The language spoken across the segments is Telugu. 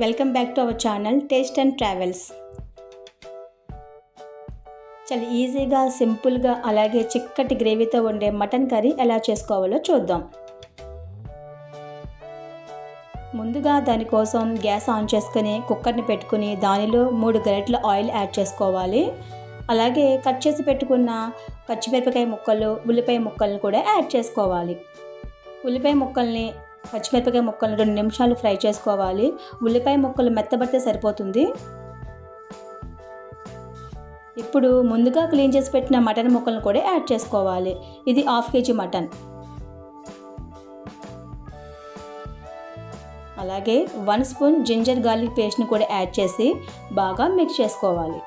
Welcome back to our channel taste and travels. చాలా ఈజీగా సింపుల్గా అలాగే చిక్కటి గ్రేవీతో ఉండే మటన్ కర్రీ ఎలా చేసుకోవాలో చూద్దాం. ముందుగా దానికోసం గ్యాస్ ఆన్ చేసుకుని కుక్కర్ని పెట్టుకుని దానిలో మూడు గరిటెల ఆయిల్ యాడ్ చేసుకోవాలి. అలాగే కట్ చేసి పెట్టుకున్న పచ్చిమిరపకాయ ముక్కలు ఉల్లిపాయ ముక్కలను కూడా యాడ్ చేసుకోవాలి. ఉల్లిపాయ ముక్కల్ని పచ్చిమిరపకాయ ముక్కలను రెండు నిమిషాలు ఫ్రై చేసుకోవాలి. ఉల్లిపాయ ముక్కలు మెత్తబడితే సరిపోతుంది. ఇప్పుడు ముందుగా క్లీన్ చేసి పెట్టిన మటన్ ముక్కలను కూడా యాడ్ చేసుకోవాలి. ఇది హాఫ్ కేజీ మటన్. అలాగే వన్ స్పూన్ జింజర్ గార్లిక్ పేస్ట్ని కూడా యాడ్ చేసి బాగా మిక్స్ చేసుకోవాలి.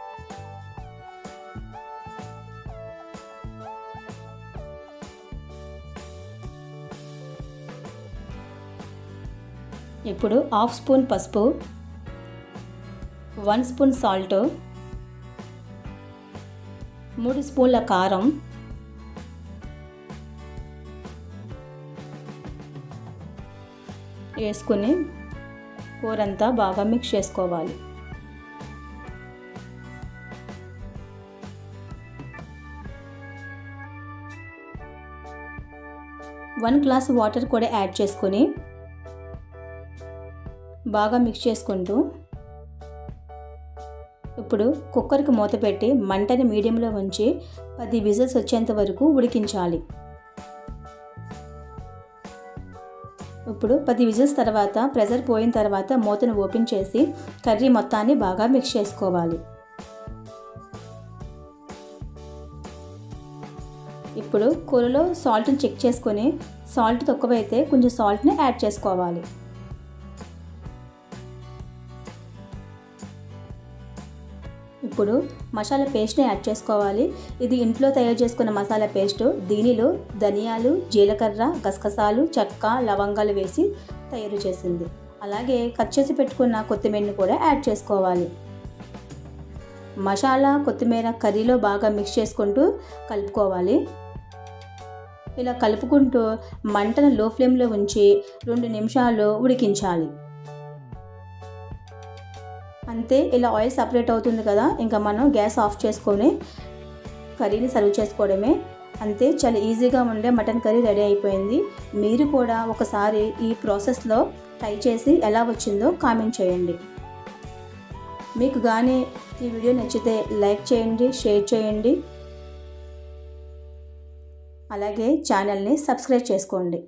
ఇప్పుడు హాఫ్ స్పూన్ పసుపు వన్ స్పూన్ సాల్ట్ మూడు స్పూన్ల కారం వేసుకుని కూరంతా బాగా మిక్స్ చేసుకోవాలి. వన్ గ్లాస్ వాటర్ కూడా యాడ్ చేసుకొని బాగా మిక్స్ చేసుకుంటూ ఇప్పుడు కుక్కర్కి మూత పెట్టి మంటని మీడియంలో ఉంచి పది విజిల్స్ వచ్చేంత వరకు ఉడికించాలి. ఇప్పుడు పది విజిల్స్ తర్వాత ప్రెజర్ పోయిన తర్వాత మూతను ఓపెన్ చేసి కర్రీ మొత్తాన్ని బాగా మిక్స్ చేసుకోవాలి. ఇప్పుడు కూరలో సాల్ట్ని చెక్ చేసుకొని సాల్ట్ తక్కువైతే కొంచెం సాల్ట్ని యాడ్ చేసుకోవాలి. ఇప్పుడు మసాలా పేస్ట్ని యాడ్ చేసుకోవాలి. ఇది ఇంట్లో తయారు చేసుకున్న మసాలా పేస్ట్. దీనిలో ధనియాలు జీలకర్ర గసగసాలు చెక్క లవంగాలు వేసి తయారు చేసింది. అలాగే కట్ చేసి పెట్టుకున్న కొత్తిమీరని కూడా యాడ్ చేసుకోవాలి. మసాలా కొత్తిమీర కర్రీలో బాగా మిక్స్ చేసుకుంటూ కలుపుకోవాలి. ఇలా కలుపుకుంటూ మంటను లో ఫ్లేమ్లో ఉంచి రెండు నిమిషాలు ఉడికించాలి. అంతే ఇలా ఆయిల్ సపరేట్ అవుతుంది కదా ఇంకా మనం గ్యాస్ ఆఫ్ చేసుకొని కర్రీని సర్వ్ చేసుకోవడమే. అంతే చాలా ఈజీగా ఉండే మటన్ కర్రీ రెడీ అయిపోయింది. మీరు కూడా ఒకసారి ఈ ప్రాసెస్లో ట్రై చేసి ఎలా వచ్చిందో కామెంట్ చేయండి. మీకు కానీ ఈ వీడియో నచ్చితే లైక్ చేయండి షేర్ చేయండి. అలాగే ఛానల్ని సబ్స్క్రైబ్ చేసుకోండి.